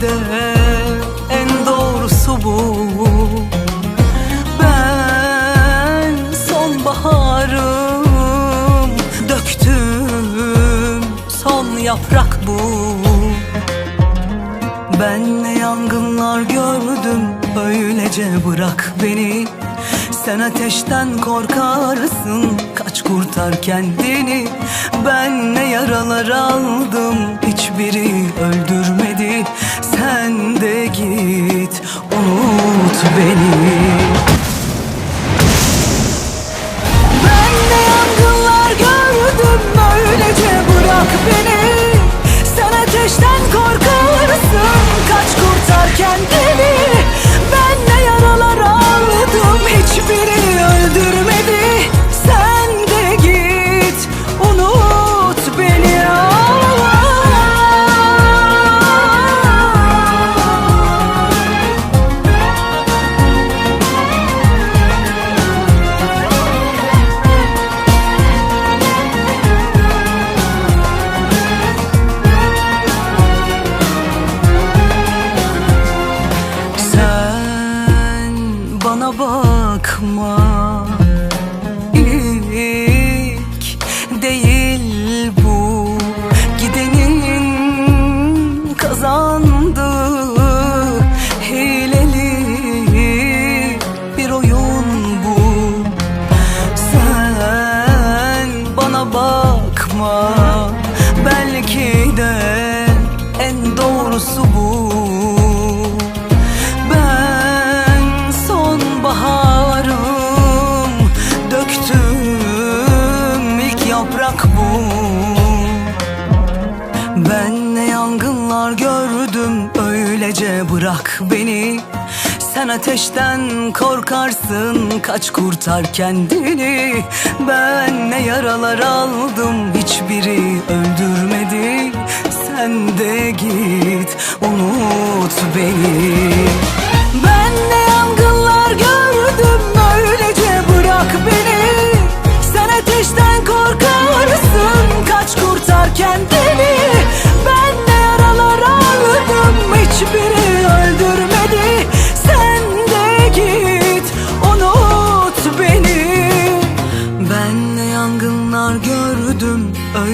de en doğrusu bu. Ben sonbaharım Döktüm son yaprak bu. Ben ne yangınlar gördüm Öylece bırak beni. Sen ateşten korkarsın kurtar kendini. Ben ne yaralar aldım Hiçbiri öldürmedi. Sen de git Unut beni Come. Ben ne yangınlar gördüm öylece bırak beni. Sen ateşten korkarsın kaç kurtar kendini. Ben ne yaralar aldım hiçbiri öldürmedi. Sen de git unut beni. Ben ne yangınlar gördüm öylece bırak beni. Sen ateşten korkarsın kaç kurtar kendini